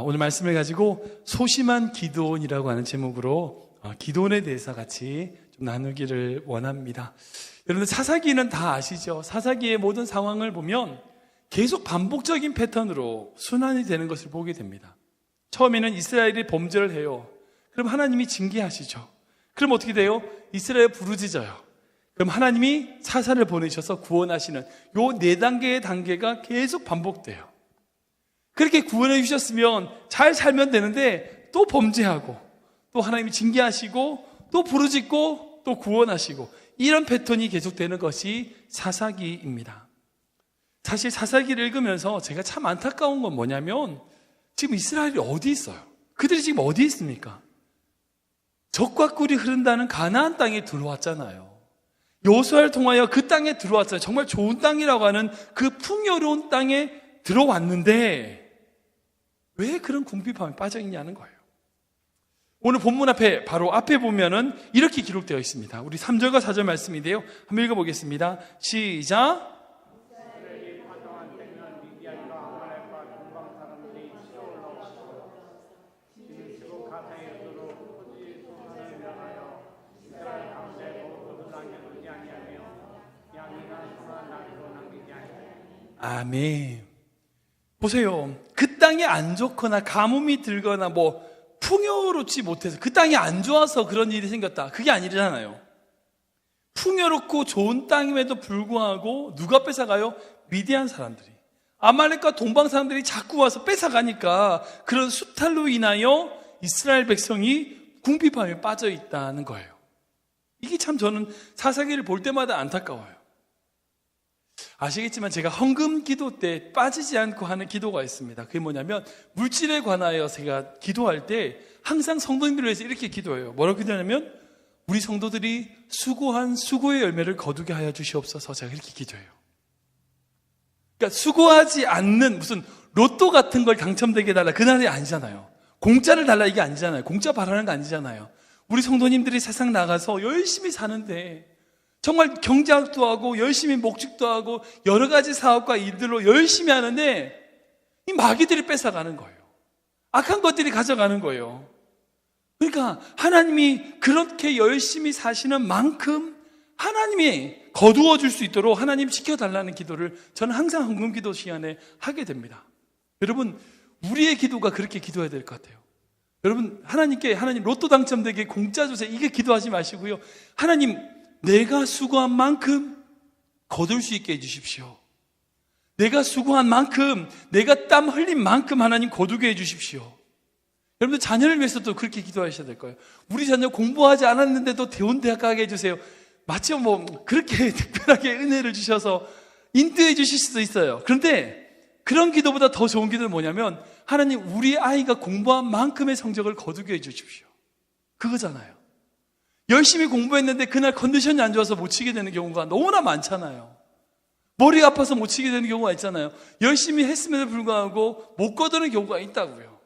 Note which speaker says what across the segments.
Speaker 1: 아, 오늘 말씀을 가지고 소심한 기도원이라고 하는 제목으로 어, 기도원에 대해서 같이 좀 나누기를 원합니다. 여러분들 사사기는 다 아시죠? 사사기의 모든 상황을 보면 계속 반복적인 패턴으로 순환이 되는 것을 보게 됩니다. 처음에는 이스라엘이 범죄를 해요. 그럼 하나님이 징계하시죠. 그럼 어떻게 돼요? 이스라엘 부르짖어요. 그럼 하나님이 사사를 보내셔서 구원하시는 요 네 단계의 단계가 계속 반복돼요. 그렇게 구원해 주셨으면 잘 살면 되는데 또 범죄하고 또 하나님이 징계하시고 또 부르짖고 또 구원하시고 이런 패턴이 계속되는 것이 사사기입니다. 사실 사사기를 읽으면서 제가 참 안타까운 건 뭐냐면 지금 이스라엘이 어디 있어요? 그들이 지금 어디 있습니까? 적과 꿀이 흐른다는 가나안 땅에 들어왔잖아요. 요수아를 통하여 그 땅에 들어왔어요. 정말 좋은 땅이라고 하는 그 풍요로운 땅에 들어왔는데 왜 그런 궁핍함에 빠져 있냐는 거예요. 오늘 본문 앞에 바로 앞에 보면은 이렇게 기록되어 있습니다. 우리 3절과 4절 말씀인데요. 한번 읽어 보겠습니다. 시작. 아멘. 보세요. 그 땅이 안 좋거나 가뭄이 들거나 뭐 풍요롭지 못해서 그 땅이 안 좋아서 그런 일이 생겼다. 그게 아니잖아요. 풍요롭고 좋은 땅임에도 불구하고 누가 뺏어가요? 미디안 사람들이. 아말렉과 동방 사람들이 자꾸 와서 뺏어가니까 그런 수탈로 인하여 이스라엘 백성이 궁핍함에 빠져 있다는 거예요. 이게 참 저는 사사기를 볼 때마다 안타까워요. 아시겠지만 제가 헌금 기도 때 빠지지 않고 하는 기도가 있습니다. 그게 뭐냐면 물질에 관하여 제가 기도할 때 항상 성도님들을 위해서 이렇게 기도해요. 뭐라고 기도하냐면 우리 성도들이 수고한 수고의 열매를 거두게 하여 주시옵소서 제가 이렇게 기도해요. 그러니까 수고하지 않는 무슨 로또 같은 걸 당첨되게 해달라 그날이 아니잖아요. 공짜를 달라 이게 아니잖아요. 공짜 바라는 거 아니잖아요. 우리 성도님들이 세상 나가서 열심히 사는데 정말 경제학도 하고 열심히 목축도 하고 여러 가지 사업과 일들로 열심히 하는데 이 마귀들이 뺏어가는 거예요. 악한 것들이 가져가는 거예요. 그러니까 하나님이 그렇게 열심히 사시는 만큼 하나님이 거두어 줄 수 있도록 하나님 지켜달라는 기도를 저는 항상 헌금 기도 시간에 하게 됩니다. 여러분, 우리의 기도가 그렇게 기도해야 될 것 같아요. 여러분, 하나님께 하나님 로또 당첨되게 공짜 주세요. 이게 기도하지 마시고요. 하나님, 내가 수고한 만큼 거둘 수 있게 해주십시오. 내가 수고한 만큼, 내가 땀 흘린 만큼 하나님 거두게 해주십시오. 여러분들 자녀를 위해서도 그렇게 기도하셔야 될 거예요. 우리 자녀 공부하지 않았는데도 대원 대학 가게 해주세요. 마치 뭐 그렇게 특별하게 은혜를 주셔서 인도해 주실 수도 있어요. 그런데 그런 기도보다 더 좋은 기도는 뭐냐면 하나님 우리 아이가 공부한 만큼의 성적을 거두게 해 주십시오. 그거잖아요. 열심히 공부했는데 그날 컨디션이 안 좋아서 못 치게 되는 경우가 너무나 많잖아요. 머리가 아파서 못 치게 되는 경우가 있잖아요. 열심히 했음에도 불구하고 못 거두는 경우가 있다고요.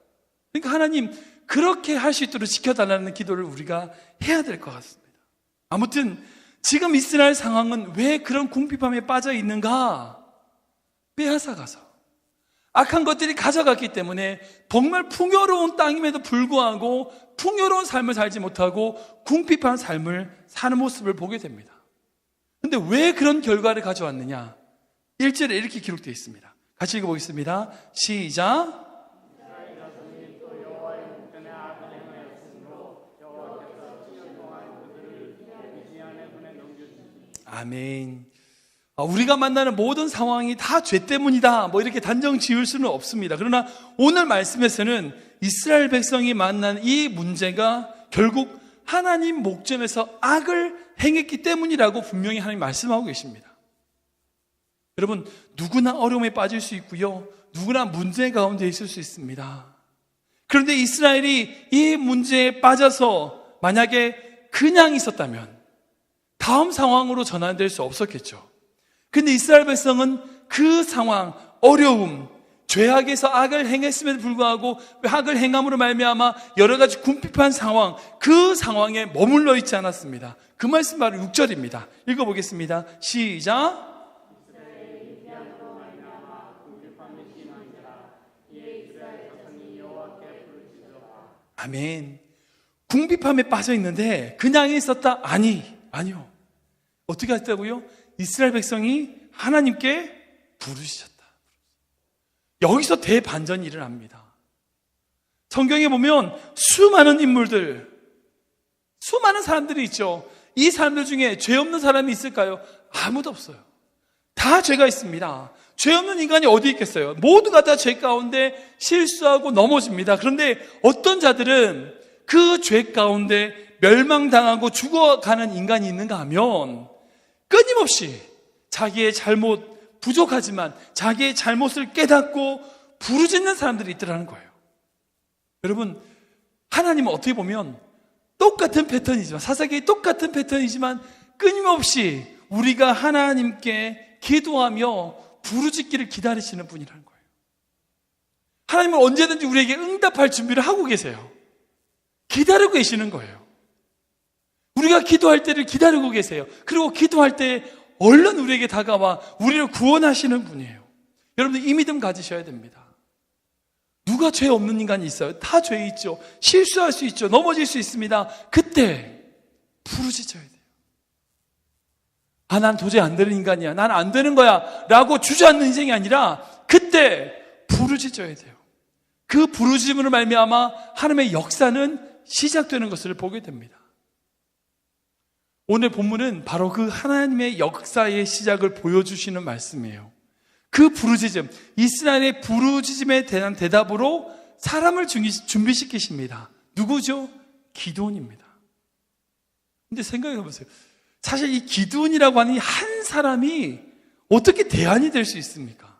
Speaker 1: 그러니까 하나님 그렇게 할 수 있도록 지켜달라는 기도를 우리가 해야 될 것 같습니다. 아무튼 지금 이스라엘 상황은 왜 그런 궁핍함에 빠져 있는가? 빼앗아가서 악한 것들이 가져갔기 때문에 정말 풍요로운 땅임에도 불구하고 풍요로운 삶을 살지 못하고 궁핍한 삶을 사는 모습을 보게 됩니다. 근데 왜 그런 결과를 가져왔느냐? 1절에 이렇게 기록되어 있습니다. 같이 읽어보겠습니다. 시작. 아멘. 아, 우리가 만나는 모든 상황이 다 죄 때문이다. 뭐 이렇게 단정 지을 수는 없습니다. 그러나 오늘 말씀에서는 이스라엘 백성이 만난 이 문제가 결국 하나님 목전에서 악을 행했기 때문이라고 분명히 하나님 말씀하고 계십니다. 여러분, 누구나 어려움에 빠질 수 있고요. 누구나 문제 가운데 있을 수 있습니다. 그런데 이스라엘이 이 문제에 빠져서 만약에 그냥 있었다면 다음 상황으로 전환될 수 없었겠죠. 근데 이스라엘 백성은 그 상황, 어려움, 죄악에서 악을 행했음에도 불구하고 악을 행함으로 말미암아 여러 가지 궁핍한 상황, 그 상황에 머물러 있지 않았습니다. 그 말씀 바로 6절입니다. 읽어보겠습니다. 시작. 아멘. 궁핍함에 빠져 있는데 그냥 있었다? 아니, 아니요. 어떻게 하셨다고요? 이스라엘 백성이 하나님께 부르셨다. 여기서 대반전이 일어납니다. 성경에 보면 수많은 인물들, 수많은 사람들이 있죠. 이 사람들 중에 죄 없는 사람이 있을까요? 아무도 없어요. 다 죄가 있습니다. 죄 없는 인간이 어디 있겠어요? 모두가 다 죄 가운데 실수하고 넘어집니다. 그런데 어떤 자들은 그 죄 가운데 멸망당하고 죽어가는 인간이 있는가 하면 끊임없이 자기의 잘못, 부족하지만 자기의 잘못을 깨닫고 부르짖는 사람들이 있더라는 거예요. 여러분, 하나님은 어떻게 보면 똑같은 패턴이지만, 사사기의 똑같은 패턴이지만 끊임없이 우리가 하나님께 기도하며 부르짖기를 기다리시는 분이라는 거예요. 하나님은 언제든지 우리에게 응답할 준비를 하고 계세요. 기다리고 계시는 거예요. 우리가 기도할 때를 기다리고 계세요. 그리고 기도할 때 얼른 우리에게 다가와 우리를 구원하시는 분이에요. 여러분들 이 믿음 가지셔야 됩니다. 누가 죄 없는 인간이 있어요? 다 죄 있죠. 실수할 수 있죠. 넘어질 수 있습니다. 그때 부르짖어야 돼요. 아, 난 도저히 안 되는 인간이야. 난 안 되는 거야. 라고 주저앉는 인생이 아니라 그때 부르짖어야 돼요. 그 부르짖음으로 말미암아 하나님의 역사는 시작되는 것을 보게 됩니다. 오늘 본문은 바로 그 하나님의 역사의 시작을 보여주시는 말씀이에요. 그 부르짖음, 이스라엘의 부르짖음에 대한 대답으로 사람을 준비시키십니다. 누구죠? 기도원입니다. 근데 생각해 보세요. 사실 이 기도원이라고 하는 한 사람이 어떻게 대안이 될 수 있습니까?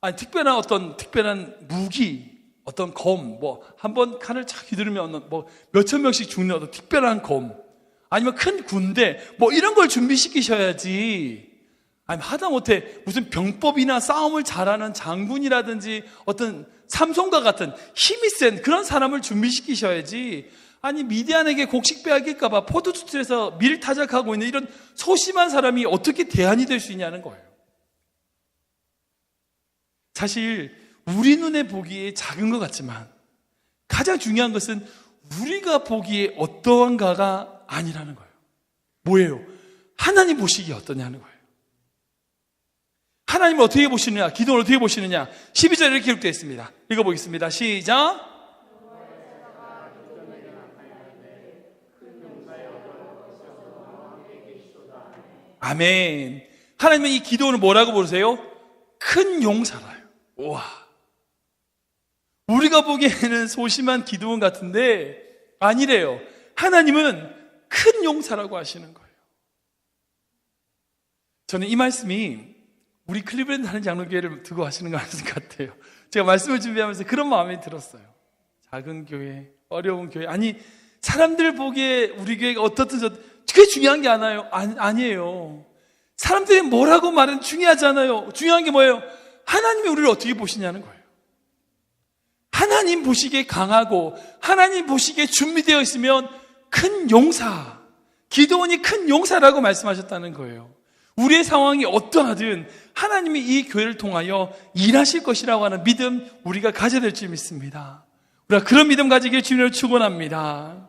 Speaker 1: 아니, 특별한 어떤 특별한 무기, 어떤 검, 뭐, 한번 칼을 착 휘두르면 뭐, 몇천 명씩 죽는 어떤 특별한 검, 아니면 큰 군대, 뭐, 이런 걸 준비시키셔야지. 아니, 하다못해 무슨 병법이나 싸움을 잘하는 장군이라든지 어떤 삼성과 같은 힘이 센 그런 사람을 준비시키셔야지. 아니, 미디안에게 곡식 빼앗길까봐 포도주틀에서 밀 타작하고 있는 이런 소심한 사람이 어떻게 대안이 될 수 있냐는 거예요. 사실, 우리 눈에 보기에 작은 것 같지만 가장 중요한 것은 우리가 보기에 어떠한가가 아니라는 거예요. 뭐예요? 하나님 보시기에 어떠냐는 거예요. 하나님을 어떻게 보시느냐? 기도를 어떻게 보시느냐? 12절에 이렇게 기록되어 있습니다. 읽어보겠습니다. 시작. 아멘. 하나님은 이 기도를 뭐라고 부르세요? 큰 용사라요. 우와. 우리가 보기에는 소심한 기도원 같은데 아니래요. 하나님은 큰 용사라고 하시는 거예요. 저는 이 말씀이 우리 클리브랜드 하는 장로교회를 두고 하시는 것 같아요. 제가 말씀을 준비하면서 그런 마음이 들었어요. 작은 교회, 어려운 교회. 아니, 사람들 보기에 우리 교회가 어떻든 저, 그게 중요한 게 아니에요. 아니, 아니에요. 사람들이 뭐라고 말은 중요하지 않아요. 중요한 게 뭐예요? 하나님이 우리를 어떻게 보시냐는 거예요. 하나님 보시기에 강하고, 하나님 보시기에 준비되어 있으면 큰 용사, 기도원이 큰 용사라고 말씀하셨다는 거예요. 우리의 상황이 어떠하든 하나님이 이 교회를 통하여 일하실 것이라고 하는 믿음 우리가 가져야 될 줄 믿습니다. 우리가 그런 믿음 가지길 주님을 축원합니다.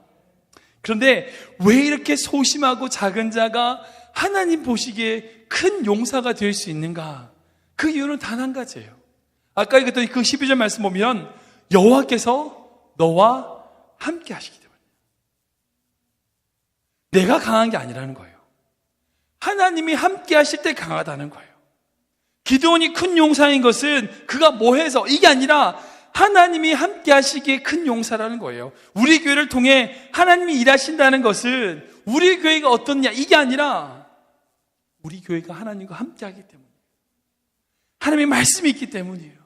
Speaker 1: 그런데 왜 이렇게 소심하고 작은 자가 하나님 보시기에 큰 용사가 될 수 있는가? 그 이유는 단 한 가지예요. 아까 읽었던 그 12절 말씀 보면 여호와께서 너와 함께 하시기 내가 강한 게 아니라는 거예요. 하나님이 함께 하실 때 강하다는 거예요. 기도원이 큰 용사인 것은 그가 뭐 해서 이게 아니라 하나님이 함께 하시기에 큰 용사라는 거예요. 우리 교회를 통해 하나님이 일하신다는 것은 우리 교회가 어떻냐 이게 아니라 우리 교회가 하나님과 함께 하기 때문에 하나님의 말씀이 있기 때문이에요.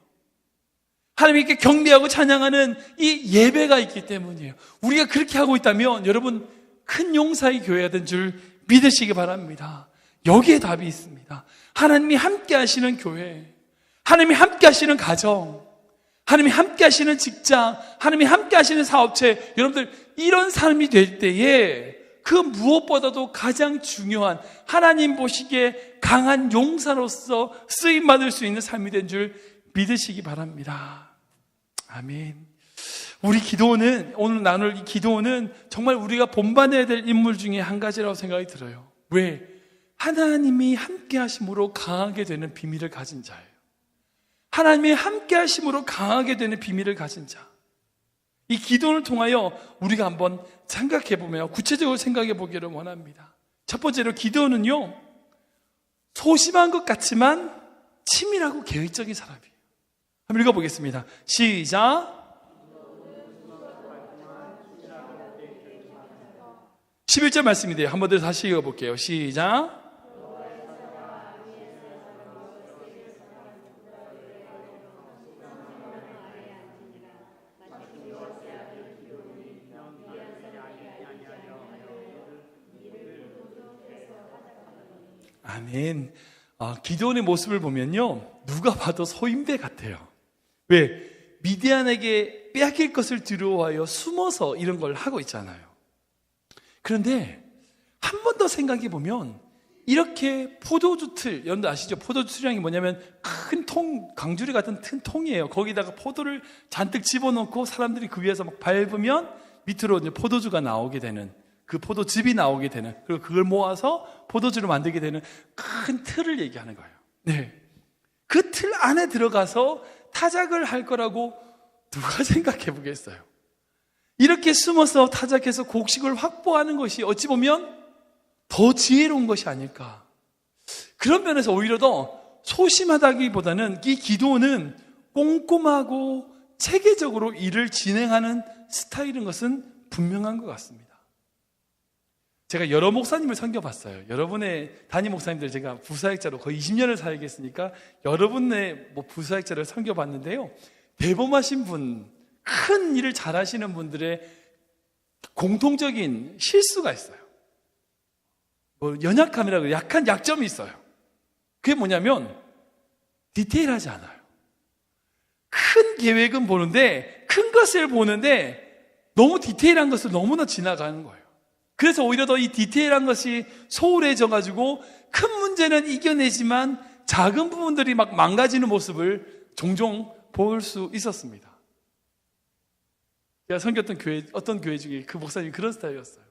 Speaker 1: 하나님께 경배하고 찬양하는 이 예배가 있기 때문이에요. 우리가 그렇게 하고 있다면 여러분 큰 용사의 교회가 된 줄 믿으시기 바랍니다. 여기에 답이 있습니다. 하나님이 함께 하시는 교회, 하나님이 함께 하시는 가정, 하나님이 함께 하시는 직장, 하나님이 함께 하시는 사업체, 여러분들 이런 삶이 될 때에 그 무엇보다도 가장 중요한 하나님 보시기에 강한 용사로서 쓰임 받을 수 있는 삶이 된 줄 믿으시기 바랍니다. 아멘. 우리 기도는, 오늘 나눌 이 기도는 정말 우리가 본받아야 될 인물 중에 한 가지라고 생각이 들어요. 왜? 하나님이 함께 하심으로 강하게 되는 비밀을 가진 자예요. 하나님이 함께 하심으로 강하게 되는 비밀을 가진 자. 이 기도를 통하여 우리가 한번 생각해 보며 구체적으로 생각해 보기를 원합니다. 첫 번째로 기도는요, 소심한 것 같지만 치밀하고 계획적인 사람이에요. 한번 읽어보겠습니다. 시작. 11절 말씀인데요. 한 번 더 다시 읽어볼게요. 시작. 아멘. 아, 기도원의 모습을 보면요. 누가 봐도 소인배 같아요. 왜? 미디안에게 빼앗길 것을 두려워하여 숨어서 이런 걸 하고 있잖아요. 그런데 한 번 더 생각해 보면 이렇게 포도주 틀, 여러분들 아시죠? 포도주 틀이라는 게 뭐냐면 큰 통, 강주리 같은 큰 통이에요. 거기다가 포도를 잔뜩 집어넣고 사람들이 그 위에서 막 밟으면 밑으로 이제 포도주가 나오게 되는 그 포도즙이 나오게 되는 그리고 그걸 모아서 포도주를 만들게 되는 큰 틀을 얘기하는 거예요. 네. 그 틀 안에 들어가서 타작을 할 거라고 누가 생각해 보겠어요? 이렇게 숨어서 타작해서 곡식을 확보하는 것이 어찌 보면 더 지혜로운 것이 아닐까. 그런 면에서 오히려 더 소심하다기보다는 이 기도는 꼼꼼하고 체계적으로 일을 진행하는 스타일인 것은 분명한 것 같습니다. 제가 여러 목사님을 섬겨봤어요. 여러분의 담임 목사님들 제가 부사역자로 거의 20년을 살겠으니까 여러분의 뭐 부사역자를 섬겨봤는데요. 대범하신 분, 큰 일을 잘하시는 분들의 공통적인 실수가 있어요. 뭐 연약함이라고 약한 약점이 있어요. 그게 뭐냐면 디테일하지 않아요. 큰 계획은 보는데 큰 것을 보는데 너무 디테일한 것을 너무나 지나가는 거예요. 그래서 오히려 더 이 디테일한 것이 소홀해져 가지고 큰 문제는 이겨내지만 작은 부분들이 막 망가지는 모습을 종종 볼 수 있었습니다. 제가 섬겼던 교회, 어떤 교회 중에 그 목사님이 그런 스타일이었어요.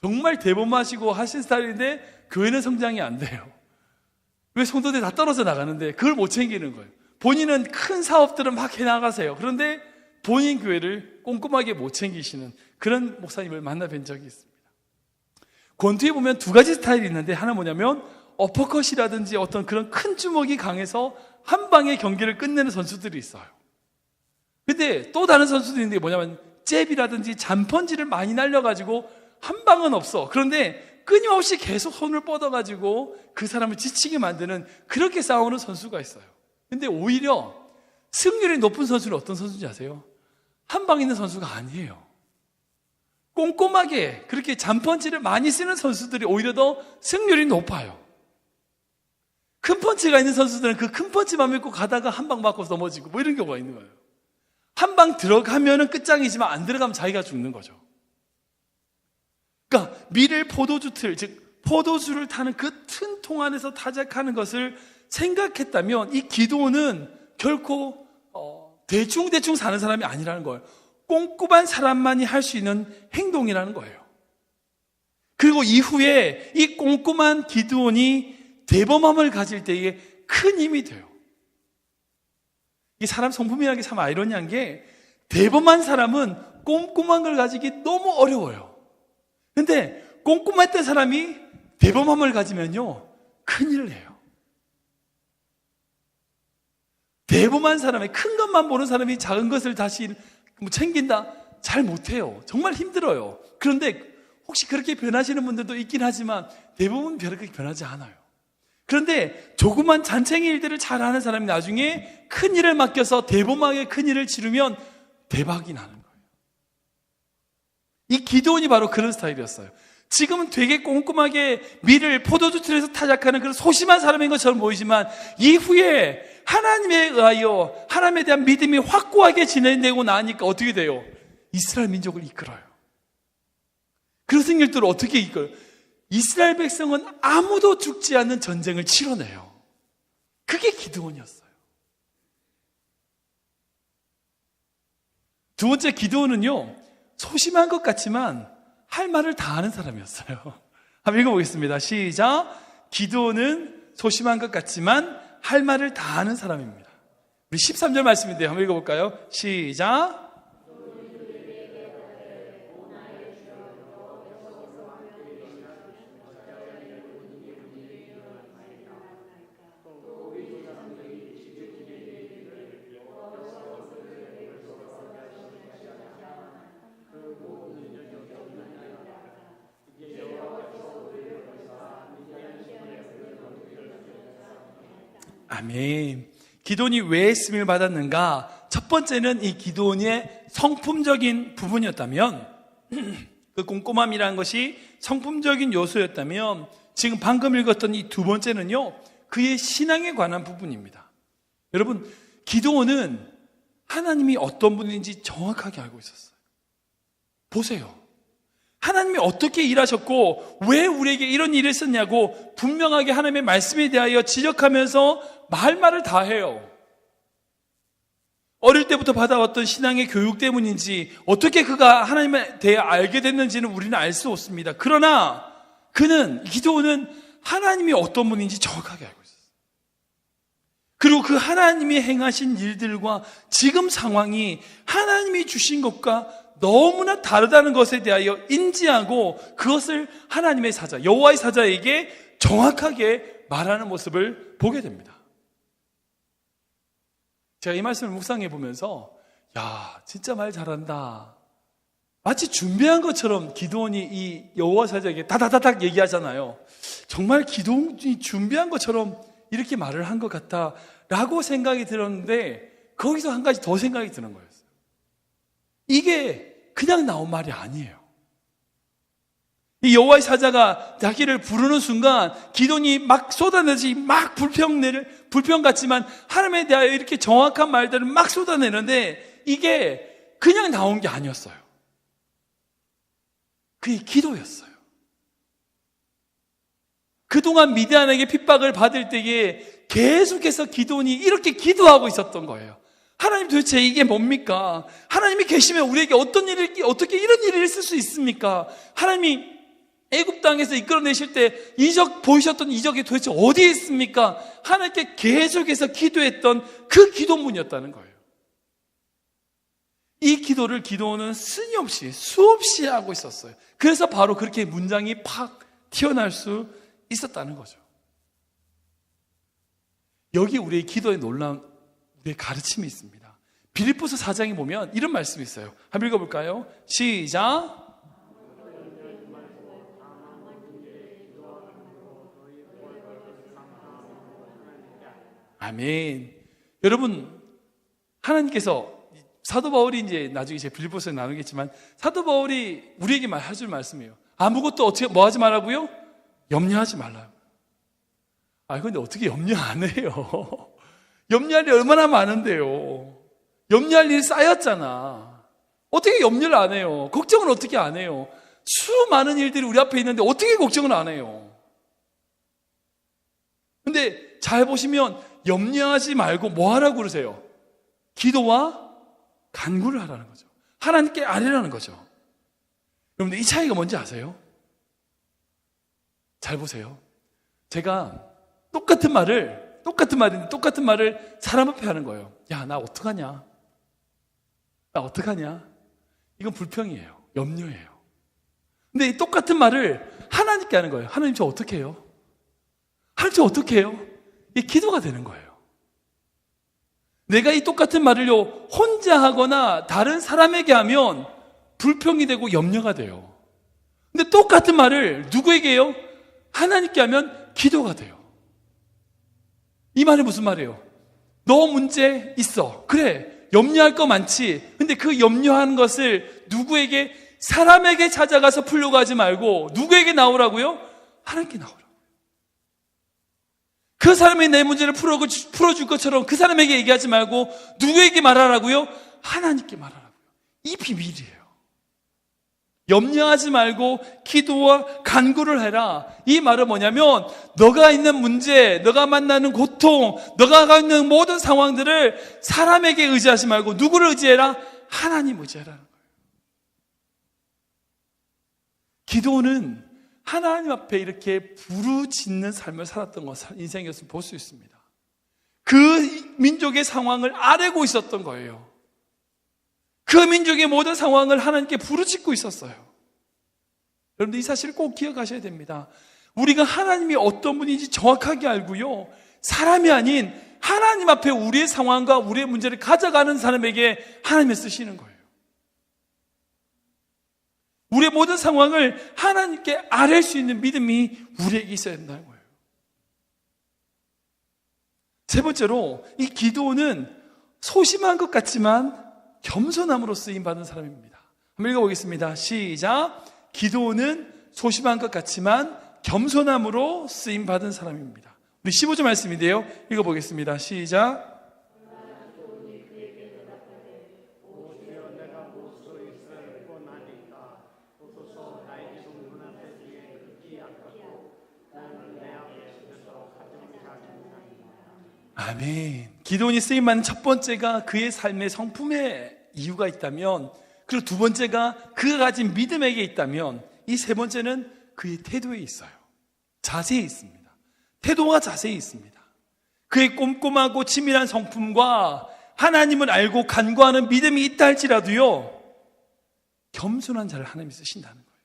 Speaker 1: 정말 대범하시고 하신 스타일인데 교회는 성장이 안 돼요. 왜 성도들이 다 떨어져 나가는데 그걸 못 챙기는 거예요. 본인은 큰 사업들을 막 해나가세요. 그런데 본인 교회를 꼼꼼하게 못 챙기시는 그런 목사님을 만나 뵌 적이 있습니다. 권투에 보면 두 가지 스타일이 있는데 하나 뭐냐면 어퍼컷이라든지 어떤 그런 큰 주먹이 강해서 한 방에 경기를 끝내는 선수들이 있어요. 근데 또 다른 선수들이 있는데 뭐냐면 잽이라든지 잔펀지를 많이 날려가지고 한 방은 없어. 그런데 끊임없이 계속 손을 뻗어가지고 그 사람을 지치게 만드는 그렇게 싸우는 선수가 있어요. 근데 오히려 승률이 높은 선수는 어떤 선수인지 아세요? 한 방 있는 선수가 아니에요. 꼼꼼하게 그렇게 잔펀치를 많이 쓰는 선수들이 오히려 더 승률이 높아요. 큰 펀치가 있는 선수들은 그 큰 펀치만 믿고 가다가 한 방 맞고 넘어지고 뭐 이런 경우가 있는 거예요. 한 방 들어가면은 끝장이지만 안 들어가면 자기가 죽는 거죠. 그러니까 밀을 포도주 틀, 즉 포도주를 타는 그 튼 통 안에서 타작하는 것을 생각했다면 이 기도는 결코 어, 대충 대충 사는 사람이 아니라는 거예요. 꼼꼼한 사람만이 할 수 있는 행동이라는 거예요. 그리고 이후에 이 꼼꼼한 기도원이 대범함을 가질 때에 큰 힘이 돼요. 이 사람 성품이라는 게 참 아이러니한 게 대범한 사람은 꼼꼼한 걸 가지기 너무 어려워요. 근데 꼼꼼했던 사람이 대범함을 가지면요, 큰일을 해요. 대범한 사람이 큰 것만 보는 사람이 작은 것을 다시 뭐 챙긴다? 잘 못해요. 정말 힘들어요. 그런데 혹시 그렇게 변하시는 분들도 있긴 하지만 대부분 그렇게 변하지 않아요. 그런데 조그만 잔챙이 일들을 잘하는 사람이 나중에 큰 일을 맡겨서 대범하게 큰 일을 치르면 대박이 나는 거예요. 이 기도원이 바로 그런 스타일이었어요. 지금은 되게 꼼꼼하게 밀을 포도주 틀에서 타작하는 그런 소심한 사람인 것처럼 보이지만 이후에 하나님에 의하여 하나님에 대한 믿음이 확고하게 진행되고 나니까 어떻게 돼요? 이스라엘 민족을 이끌어요. 그 승일들을 어떻게 이끌어요? 이스라엘 백성은 아무도 죽지 않는 전쟁을 치러내요. 그게 기드원이었어요. 두 번째 기도는요, 소심한 것 같지만 할 말을 다 하는 사람이었어요. 한번 읽어보겠습니다. 시작. 기도는 소심한 것 같지만 할 말을 다 하는 사람입니다. 우리 13절 말씀인데요. 한번 읽어볼까요? 시작. 아멘. 기도원이 왜 쓰임을 받았는가? 첫 번째는 이 기도원의 성품적인 부분이었다면, 그 꼼꼼함이라는 것이 성품적인 요소였다면, 지금 방금 읽었던 이 두 번째는요, 그의 신앙에 관한 부분입니다. 여러분, 기도원은 하나님이 어떤 분인지 정확하게 알고 있었어요. 보세요. 하나님이 어떻게 일하셨고 왜 우리에게 이런 일을 했었냐고 분명하게 하나님의 말씀에 대하여 지적하면서 말말을 다 해요. 어릴 때부터 받아왔던 신앙의 교육 때문인지 어떻게 그가 하나님에 대해 알게 됐는지는 우리는 알 수 없습니다. 그러나 그는 기도는 하나님이 어떤 분인지 정확하게 알고 있었어요. 그리고 그 하나님이 행하신 일들과 지금 상황이 하나님이 주신 것과 너무나 다르다는 것에 대하여 인지하고 그것을 하나님의 사자, 여호와의 사자에게 정확하게 말하는 모습을 보게 됩니다. 제가 이 말씀을 묵상해 보면서 야, 진짜 말 잘한다. 마치 준비한 것처럼 기도원이 이 여호와 사자에게 다다다닥 얘기하잖아요. 정말 기도원이 준비한 것처럼 이렇게 말을 한 것 같다라고 생각이 들었는데 거기서 한 가지 더 생각이 드는 거였어요. 이게 그냥 나온 말이 아니에요. 이 여호와의 사자가 자기를 부르는 순간 기돈이 막 쏟아내지 막 불평내를 불평 같지만 하나님에 대하여 이렇게 정확한 말들을 막 쏟아내는데 이게 그냥 나온 게 아니었어요. 그게 기도였어요. 그동안 미디안에게 핍박을 받을 때에 계속해서 기돈이 이렇게 기도하고 있었던 거예요. 하나님 도대체 이게 뭡니까? 하나님이 계시면 우리에게 어떤 일을 어떻게 이런 일을 있을 수 있습니까? 하나님이 애굽 땅에서 이끌어내실 때 이적 보이셨던 이적이 도대체 어디에 있습니까? 하나님께 계속해서 기도했던 그 기도문이었다는 거예요. 이 기도를 기도는 스님없이 수없이 하고 있었어요. 그래서 바로 그렇게 문장이 팍 튀어날 수 있었다는 거죠. 여기 우리의 기도에 놀라운 우리의 가르침이 있습니다. 빌립보서 4장에 보면 이런 말씀이 있어요. 한번 읽어볼까요? 시작. 아멘. 여러분, 하나님께서 사도 바울이 이제 나중에 제 빌보서에 나누겠지만 사도 바울이 우리에게 말해줄 말씀이에요. 아무것도 어떻게 뭐 하지 말라고요? 염려하지 말라요. 아, 근데 어떻게 염려 안 해요? 염려할 일이 얼마나 많은데요. 염려할 일이 쌓였잖아. 어떻게 염려를 안 해요? 걱정을 어떻게 안 해요? 수많은 일들이 우리 앞에 있는데 어떻게 걱정을 안 해요? 근데 잘 보시면 염려하지 말고 뭐 하라고 그러세요? 기도와 간구를 하라는 거죠. 하나님께 아뢰라는 거죠. 여러분들 이 차이가 뭔지 아세요? 잘 보세요. 제가 똑같은 말을 똑같은 말인데 똑같은 말을 사람 앞에 하는 거예요. 야, 나 어떡하냐? 나 어떡하냐? 이건 불평이에요. 염려예요. 근데 이 똑같은 말을 하나님께 하는 거예요. 하나님 저 어떻게 해요? 하나님 저 어떻게 해요? 이 기도가 되는 거예요. 내가 이 똑같은 말을요, 혼자 하거나 다른 사람에게 하면 불평이 되고 염려가 돼요. 근데 똑같은 말을 누구에게요? 하나님께 하면 기도가 돼요. 이 말이 무슨 말이에요? 너 문제 있어. 그래. 염려할 거 많지. 근데 그 염려하는 것을 누구에게, 사람에게 찾아가서 풀려고 하지 말고 누구에게 나오라고요? 하나님께 나오라. 그 사람이 내 문제를 풀어줄 것처럼 그 사람에게 얘기하지 말고 누구에게 말하라고요? 하나님께 말하라고요. 이 비밀이에요. 염려하지 말고 기도와 간구를 해라. 이 말은 뭐냐면 너가 있는 문제, 너가 만나는 고통, 너가 갖는 모든 상황들을 사람에게 의지하지 말고 누구를 의지해라? 하나님 의지하라는 거예요. 기도는 하나님 앞에 이렇게 부르짖는 삶을 살았던 것, 인생이었을 볼수 있습니다. 그 민족의 상황을 아뢰고 있었던 거예요. 그 민족의 모든 상황을 하나님께 부르짖고 있었어요. 여러분들 이 사실을 꼭 기억하셔야 됩니다. 우리가 하나님이 어떤 분인지 정확하게 알고요. 사람이 아닌 하나님 앞에 우리의 상황과 우리의 문제를 가져가는 사람에게 하나님을 쓰시는 거예요. 우리의 모든 상황을 하나님께 아뢰 수 있는 믿음이 우리에게 있어야 된다는 거예요. 세 번째로 이 기도는 소심한 것 같지만 겸손함으로 쓰임 받은 사람입니다. 한번 읽어보겠습니다. 시작. 기도는 소심한 것 같지만 겸손함으로 쓰임 받은 사람입니다. 우리 15절 말씀인데요. 읽어보겠습니다. 시작. 아멘. 기도원이 쓰임받는 첫 번째가 그의 삶의 성품의 이유가 있다면, 그리고 두 번째가 그가 가진 믿음에게 있다면, 이 세 번째는 그의 태도에 있어요. 자세에 있습니다. 태도와 자세에 있습니다. 그의 꼼꼼하고 치밀한 성품과 하나님을 알고 간구하는 믿음이 있다 할지라도요, 겸손한 자를 하나님이 쓰신다는 거예요.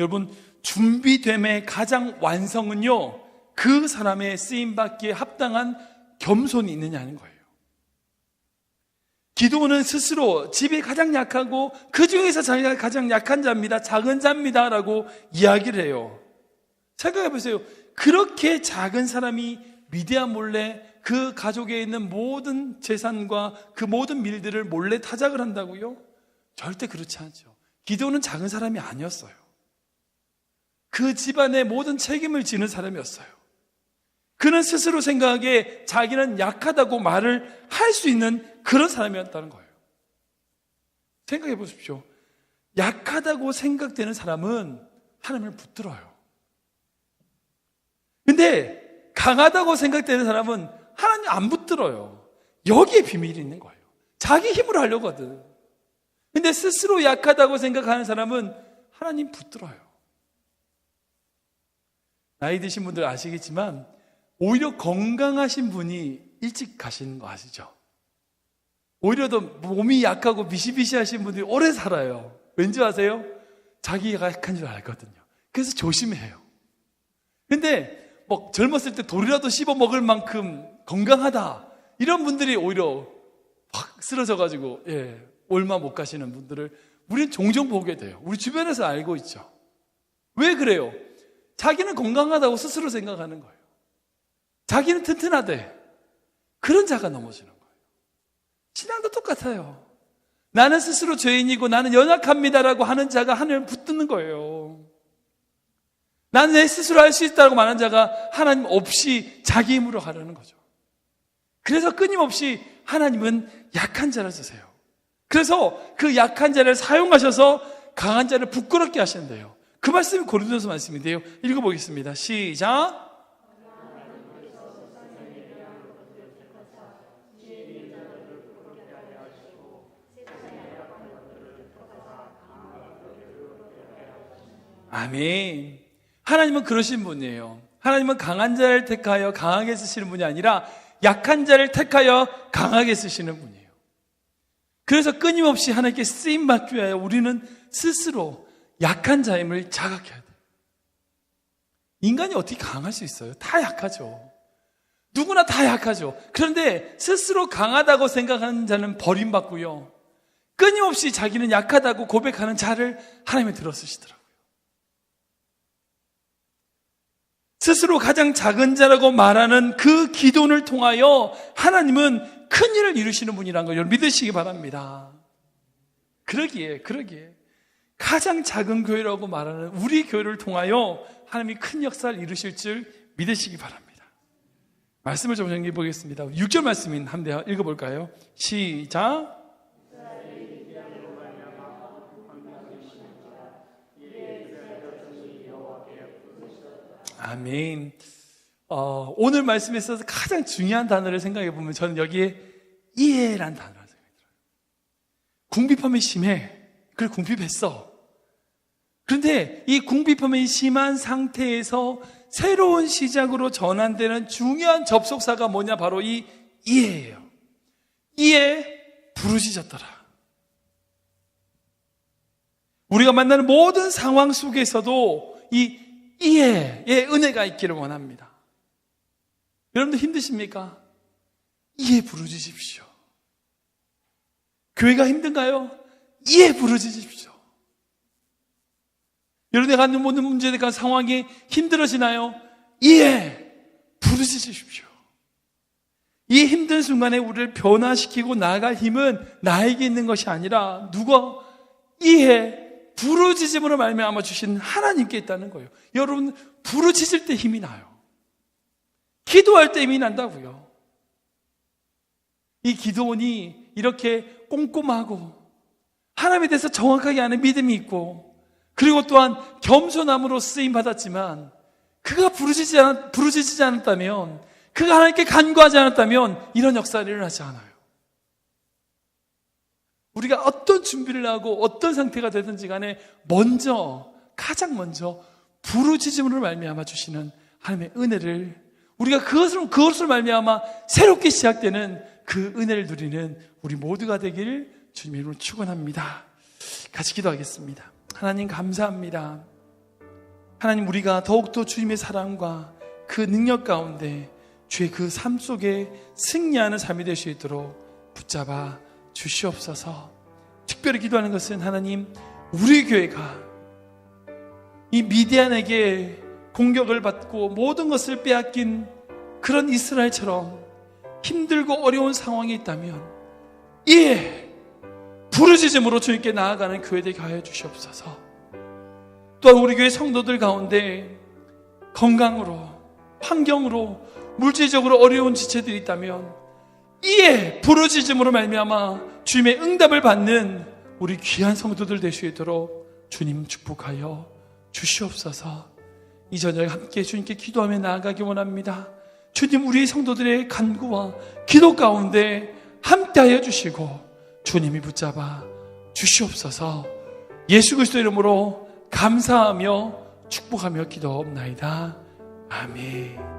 Speaker 1: 여러분, 준비됨의 가장 완성은요, 그 사람의 쓰임받기에 합당한 겸손이 있느냐는 거예요. 기도는 스스로 집이 가장 약하고 그 중에서 자기가 가장 약한 자입니다. 작은 자입니다라고 이야기를 해요. 생각해 보세요. 그렇게 작은 사람이 미디안 몰래 그 가족에 있는 모든 재산과 그 모든 밀들을 몰래 타작을 한다고요? 절대 그렇지 않죠. 기도는 작은 사람이 아니었어요. 그 집안의 모든 책임을 지는 사람이었어요. 그는 스스로 생각하기에 자기는 약하다고 말을 할 수 있는 그런 사람이었다는 거예요. 생각해 보십시오. 약하다고 생각되는 사람은 하나님을 붙들어요. 근데 강하다고 생각되는 사람은 하나님 안 붙들어요. 여기에 비밀이 있는 거예요. 자기 힘으로 하려고 하거든. 근데 스스로 약하다고 생각하는 사람은 하나님 붙들어요. 나이 드신 분들 아시겠지만 오히려 건강하신 분이 일찍 가시는 거 아시죠? 오히려 더 몸이 약하고 비시비시하신 분들이 오래 살아요. 왠지 아세요? 자기가 약한 줄 알거든요. 그래서 조심해요. 근데 뭐 젊었을 때 돌이라도 씹어 먹을 만큼 건강하다. 이런 분들이 오히려 확 쓰러져가지고, 예, 얼마 못 가시는 분들을 우리는 종종 보게 돼요. 우리 주변에서 알고 있죠. 왜 그래요? 자기는 건강하다고 스스로 생각하는 거예요. 자기는 튼튼하대. 그런 자가 넘어지는 거예요. 신앙도 똑같아요. 나는 스스로 죄인이고 나는 연약합니다라고 하는 자가 하나님을 붙드는 거예요. 나는 내 스스로 할 수 있다고 말하는 자가 하나님 없이 자기 힘으로 가려는 거죠. 그래서 끊임없이 하나님은 약한 자를 쓰세요. 그래서 그 약한 자를 사용하셔서 강한 자를 부끄럽게 하신대요. 그 말씀이 고린도서 말씀인데요. 읽어보겠습니다. 시작. 아멘. 하나님은 그러신 분이에요. 하나님은 강한 자를 택하여 강하게 쓰시는 분이 아니라 약한 자를 택하여 강하게 쓰시는 분이에요. 그래서 끊임없이 하나님께 쓰임 받기 위하여 우리는 스스로 약한 자임을 자각해야 돼요. 인간이 어떻게 강할 수 있어요? 다 약하죠. 누구나 다 약하죠. 그런데 스스로 강하다고 생각하는 자는 버림받고요. 끊임없이 자기는 약하다고 고백하는 자를 하나님이 들어 쓰시더라고요. 스스로 가장 작은 자라고 말하는 그 기도를 통하여 하나님은 큰 일을 이루시는 분이라는 걸 믿으시기 바랍니다. 그러기에, 그러기에. 가장 작은 교회라고 말하는 우리 교회를 통하여 하나님이 큰 역사를 이루실 줄 믿으시기 바랍니다. 말씀을 좀 정리해 보겠습니다. 6절 말씀인 한번 읽어볼까요? 시작. 아멘. 어, 오늘 말씀에 있어서 가장 중요한 단어를 생각해 보면 저는 여기에 이해란 단어를 생각이 들어요. 궁핍함이 심해. 그래, 궁핍했어. 그런데 이 궁핍함이 심한 상태에서 새로운 시작으로 전환되는 중요한 접속사가 뭐냐? 바로 이 이해예요. 이해 부르짖었더라. 우리가 만나는 모든 상황 속에서도 이 이해의 은혜가 있기를 원합니다. 여러분들 힘드십니까? 이해 부르짖으십시오. 교회가 힘든가요? 이해 부르짖으십시오. 여러분이 갖는 모든 문제에 대한 상황이 힘들어지나요? 이해 부르짖으십시오. 이 힘든 순간에 우리를 변화시키고 나아갈 힘은 나에게 있는 것이 아니라 누가 이해 부르짖음으로 말미암아 주신 하나님께 있다는 거예요. 여러분 부르짖을 때 힘이 나요. 기도할 때 힘이 난다고요. 이 기도원이 이렇게 꼼꼼하고 하나님에 대해서 정확하게 아는 믿음이 있고 그리고 또한 겸손함으로 쓰임 받았지만 그가 부르짖지, 않았, 부르짖지 않았다면 그가 하나님께 간구하지 않았다면 이런 역사를 일어나지 않아요. 우리가 어떤 준비를 하고 어떤 상태가 되든지 간에 먼저 가장 먼저 부르짖음으로 말미암아 주시는 하나님의 은혜를 우리가 그것으로 그것으로 말미암아 새롭게 시작되는 그 은혜를 누리는 우리 모두가 되길 주님 이름으로 축원합니다. 같이 기도하겠습니다. 하나님 감사합니다. 하나님 우리가 더욱더 주님의 사랑과 그 능력 가운데 주의 그 삶 속에 승리하는 삶이 될 수 있도록 붙잡아 주시옵소서. 특별히 기도하는 것은 하나님 우리 교회가 이 미디안에게 공격을 받고 모든 것을 빼앗긴 그런 이스라엘처럼 힘들고 어려운 상황이 있다면 예 부르짖음으로 주님께 나아가는 교회 되게 하여 주시옵소서. 또한 우리 교회 성도들 가운데 건강으로 환경으로 물질적으로 어려운 지체들이 있다면 이에 부르짖음으로 말미암아 주님의 응답을 받는 우리 귀한 성도들 있도록 주님 축복하여 주시옵소서. 이 저녁 함께 주님께 기도하며 나아가기 원합니다. 주님 우리 성도들의 간구와 기도 가운데 함께하여 주시고 주님이 붙잡아 주시옵소서. 예수 그리스도 이름으로 감사하며 축복하며 기도옵나이다. 아멘.